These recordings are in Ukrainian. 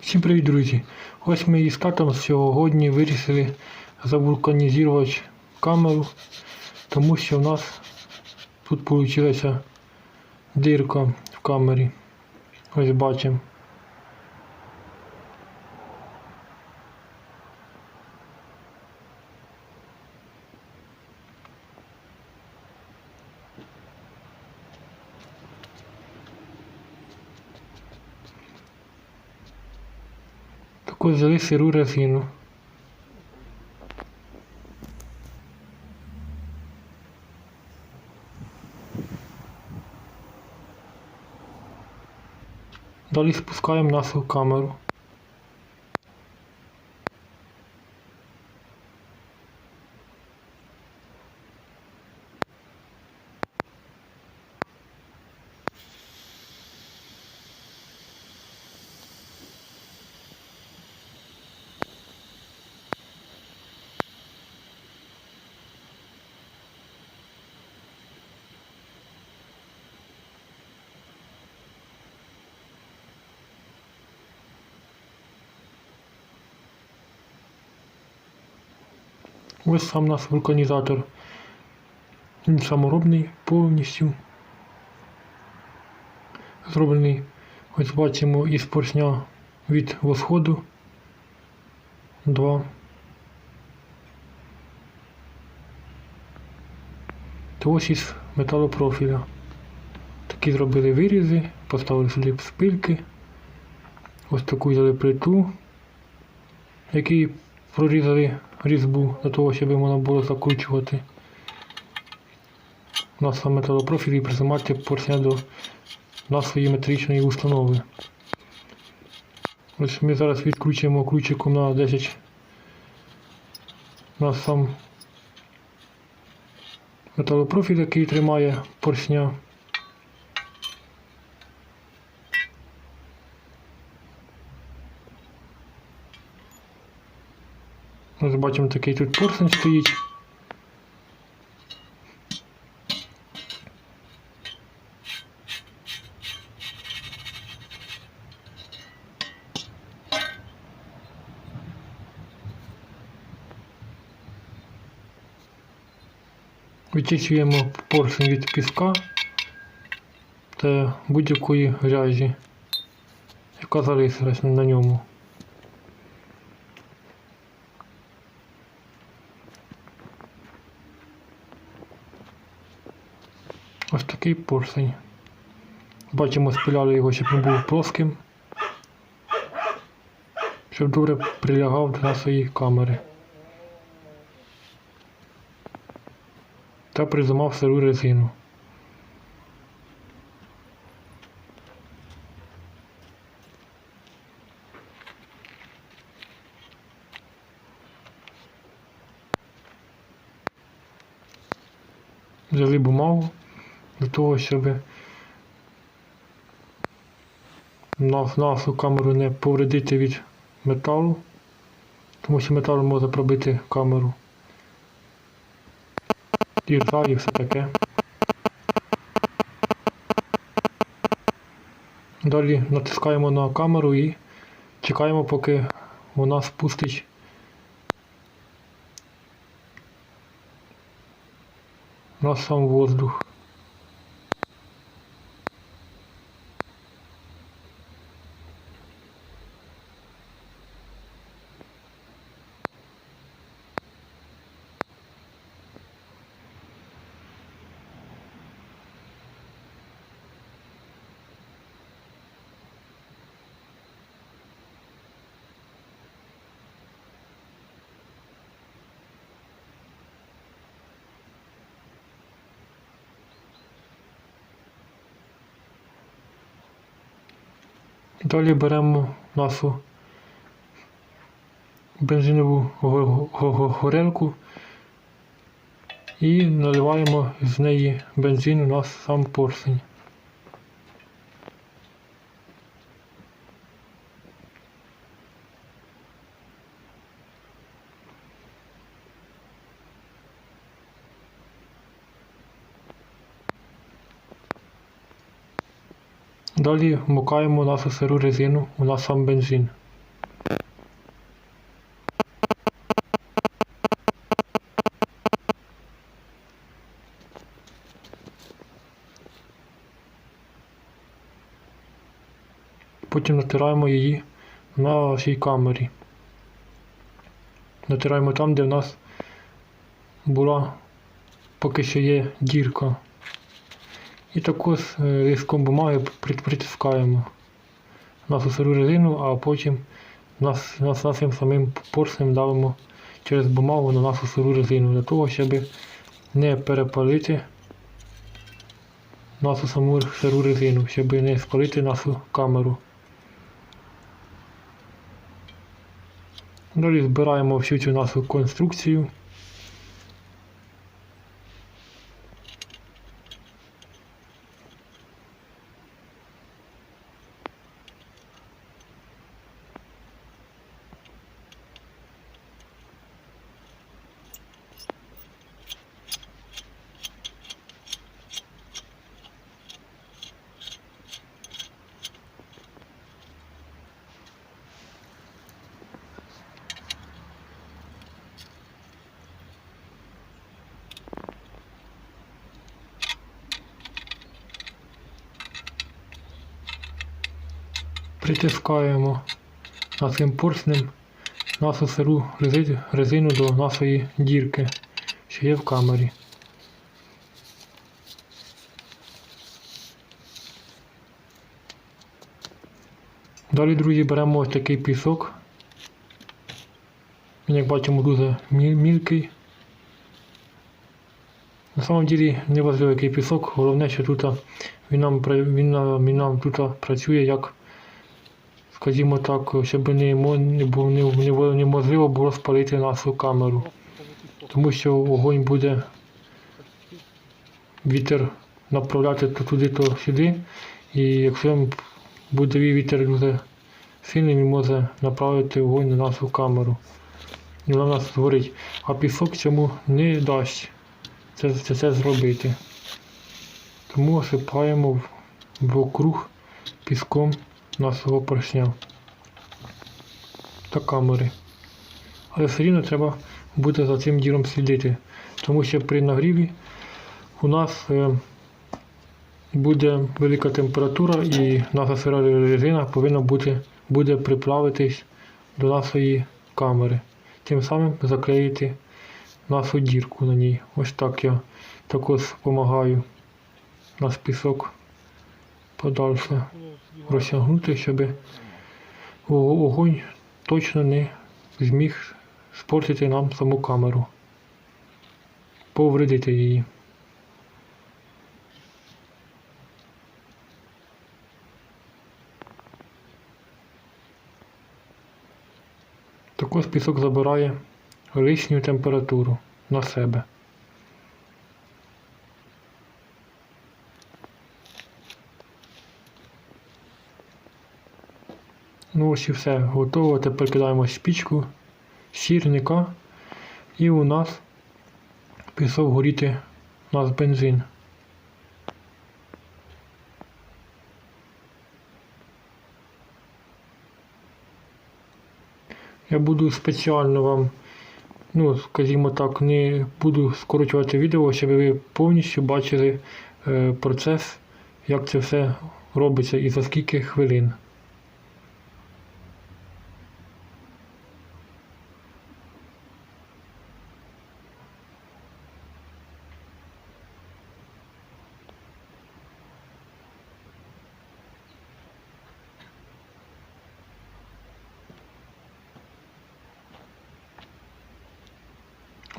Всім привіт, друзі! Ось ми із татом сьогодні вирішили завулканізувати камеру, тому що в нас тут вийшла дирка в камері. Ось бачимо. Так ось взяли сиру резину. Далі спускаємо нашу камеру. Ось сам наш вулканізатор. Він саморобний повністю. Зроблений, ось бачимо, із поршня від восходу. Два. Та ось із металопрофіля. Такі зробили вирізи, поставили сюди спильки. Ось таку взяли плиту, який прорізали різьбу для того, щоб можна було закручувати на металопрофіль і призимати поршня до нашої метричної установи. Ось ми зараз відкручуємо ключиком на 10 на сам металопрофіль, який тримає поршня. Бачимо такий тут поршень стоїть. Вичищуємо поршень від піска та будь-якої грязі, яка залишилась на ньому. Ось такий поршень. Бачимо, спиляли його, щоб він був плоским, щоб добре прилягав до нашої камери. Та призимав сиру резину. Взяли бумагу для того, щоб нашу камеру не повредити від металу, тому що метал може пробити камеру. І ржа, і все таке. Далі натискаємо на камеру і чекаємо, поки вона спустить на сам воздух. Далі беремо нашу бензинову го- го- го- горелку і наливаємо з неї бензин у нас сам поршень. Далі вмикаємо нашу сиру резину у нас сам бензин. Потім натираємо її на всій камері. Натираємо там, де в нас була поки що є дірка. І також е, листком бумаги при- притискаємо нашу сиру резину, а потім нас, нас нашим самим поршнем давимо через бумагу на нашу сиру резину для того, щоб не перепалити нашу саму сиру резину, щоб не спалити нашу камеру. Далі збираємо всю цю нашу конструкцію. Притискаємо нашим поршнем нашу сиру резину до нашої дірки, що є в камері. Далі, друзі, беремо ось такий пісок. Він, як бачимо, дуже мілкий. На самом ділі не важливо, який пісок, головне, що тут він нам, він, він нам тут працює як, скажімо так, щоб не, не, не, не, неможливо було спалити нашу камеру. Тому що вогонь буде вітер направляти то туди, то сюди. І якщо буде вітер дуже сильний, він може направити вогонь на нашу камеру. І вона нас згорить. А пісок цьому не дасть це, це, це зробити. Тому осипаємо вокруг піском нашого поршня та камери. Але все рівно треба буде за цим ділом слідити, тому що при нагріві у нас е, буде велика температура і наша сира резина повинна бути, буде приплавитись до нашої камери. Тим самим заклеїти нашу дірку на ній. Ось так я також допомагаю наш пісок подальше розтягнути, щоб огонь точно не зміг спортити нам саму камеру, повредити її. Також пісок забирає лишню температуру на себе. Ну ось і все, готово. Тепер кидаємо спічку, сірника і у нас пішов горіти у нас бензин. Я буду спеціально вам, ну, скажімо так, не буду скорочувати відео, щоб ви повністю бачили е, процес, як це все робиться і за скільки хвилин.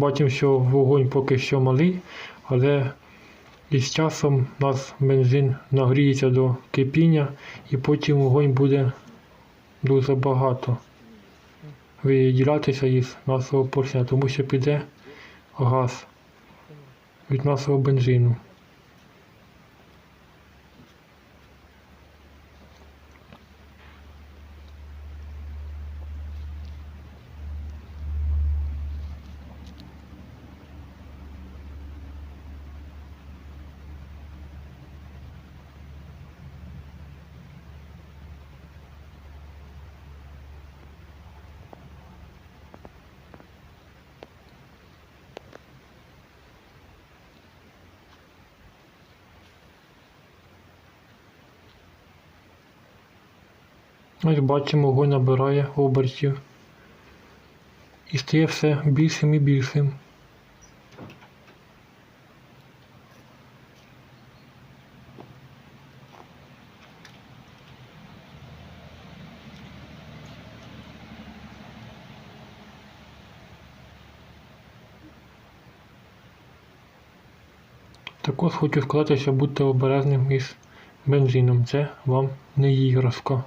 Бачимо, що вогонь поки що малий, але із часом у нас бензин нагріється до кипіння і потім вогонь буде дуже багато виділятися із нашого поршня, тому що піде газ від нашого бензину. Ось бачимо, вогонь набирає обертів. І стає все більшим і більшим. Також хочу сказати, що будьте обережним із бензином. Це вам не іграшка.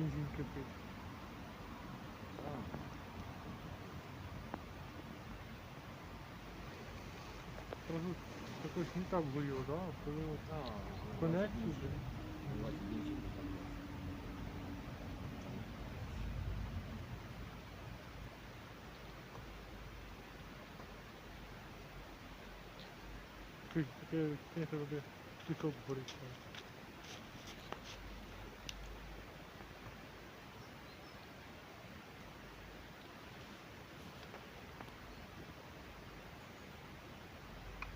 Видно, що як бензин кипить. Сразу такой не так було, да? Коли коннекцію. Таке, таке, робить пісок горить.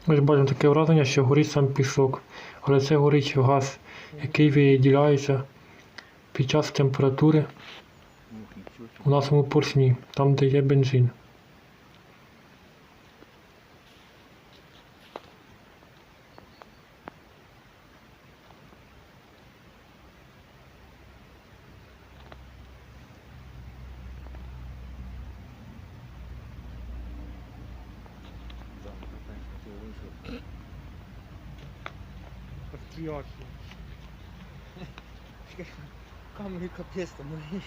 Ось бачимо таке враження, що горить сам пісок. Але це горить газ, який виділяється під час температури у нашому поршні, там де є бензин. Остріячий. Камери капець там мої.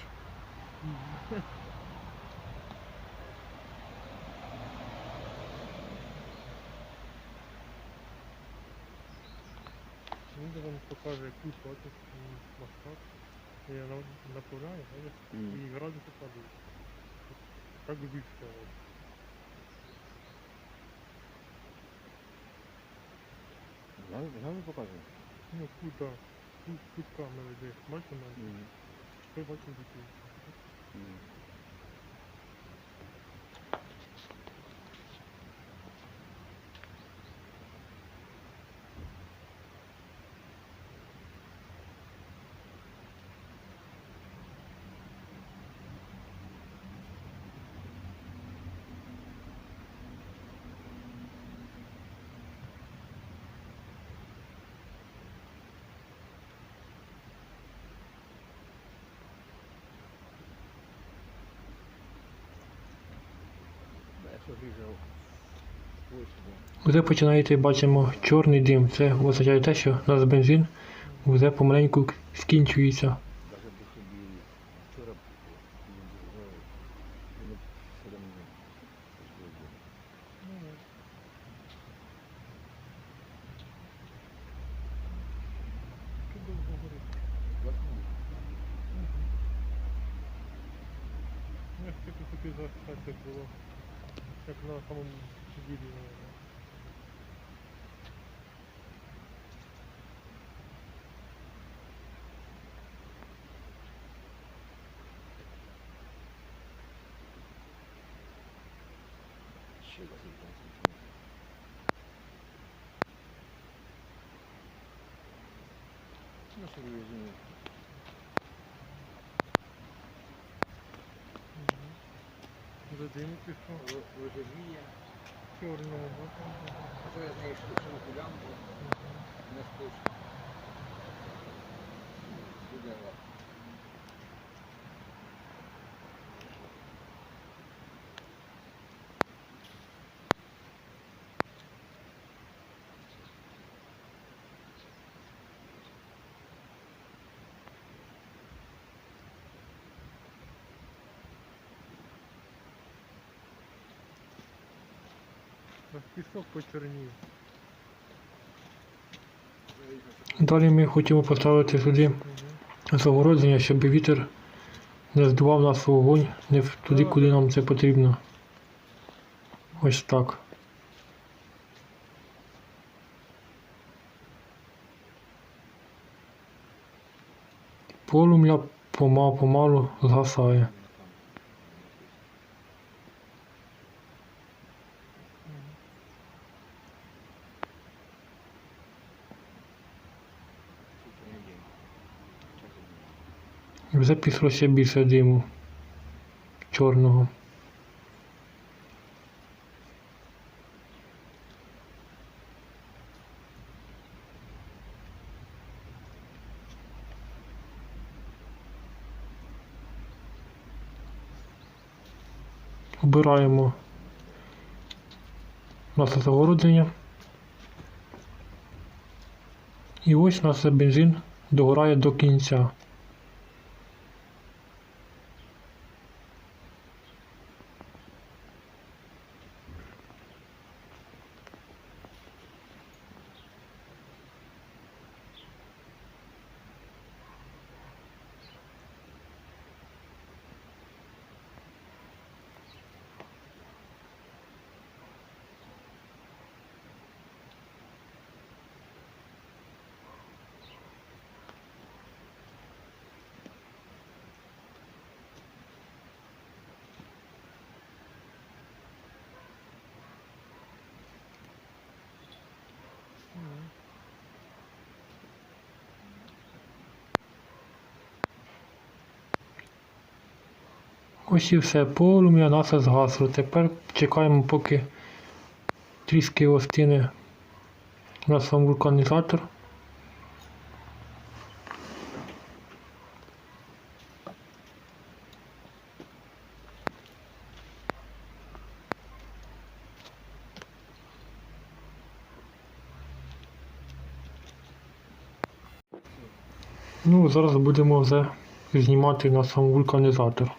Він де вам покаже, який точок масштаб. Я на- направляю, бачиш, і градуси падають. Как би більше стало. Нам показує? Ну, кут, да. Кут, кут камери де. Бачите, мене? Що бачимо дітей? Якщо Вже починаєте бачимо чорний дим. Це означає те, що наш бензин вже помаленьку скінчується. Даже би собі вчора б не дізнав, ну, все одно не зробив. Ну, Що довго горить? Ну, як таки таки захистати було. Як на самому ділі, наверное. Ще раз Ну, що резину. Вже дим пішов. Розуміє. Чорного боку. Що я знаю, що цю кулянку не спиш. Буде Пісок почернів. Далі ми хочемо поставити сюди загородження, щоб вітер не здував наш вогонь не туди, куди нам це потрібно. Ось так. полум'я помалу помалу згасає. Вже ще більше диму чорного. Обираємо наше загородження. І ось наш бензин догорає до кінця. Ось і все, полум'я наше згасло. Тепер чекаємо, поки трішки остине наш сам вулканізатор. Ну, зараз будемо вже знімати на сам вулканізатор.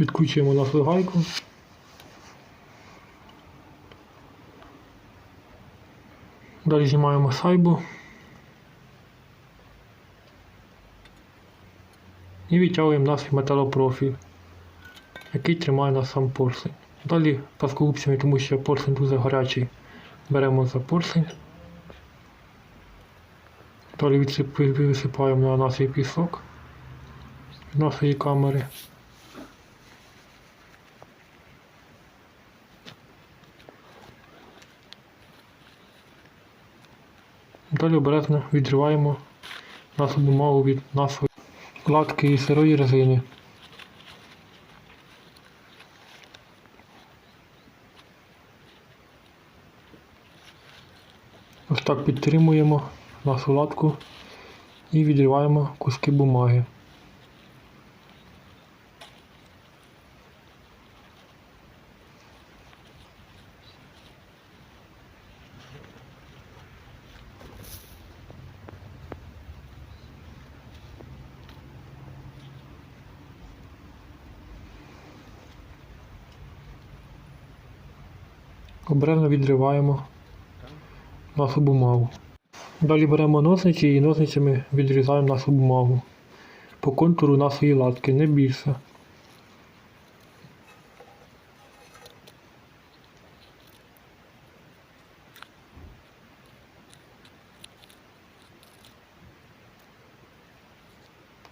Відкручуємо нашу гайку. Далі знімаємо шайбу. І відтягуємо наш металопрофіль, який тримає нас сам поршень. Далі пласкогубцями, тому що поршень дуже гарячий, беремо за поршень. Далі висипаємо на наш пісок з нашої камери. Далі обережно відриваємо нашу бумагу від нашої латки і сирої резини. Ось так підтримуємо нашу латку і відриваємо куски бумаги. Обережно відриваємо нашу бумагу. Далі беремо ножниці і ножницями відрізаємо нашу бумагу по контуру нашої латки, не більше.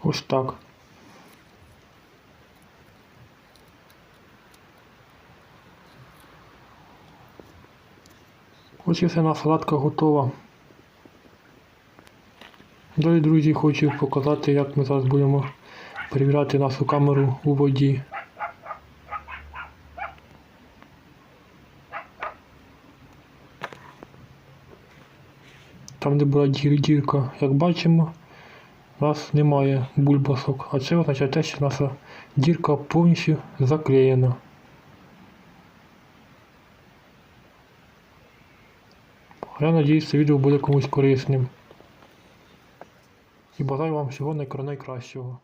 Ось так. І все готова. Далі, друзі, хочу показати, як ми зараз будемо перевіряти нашу камеру у воді. Там, де була дір- дірка, як бачимо, у нас немає бульбасок, а це означає те, що наша дірка повністю заклеєна. Я надіюсь, це відео буде комусь корисним. І бажаю вам всього найкра- найкращого.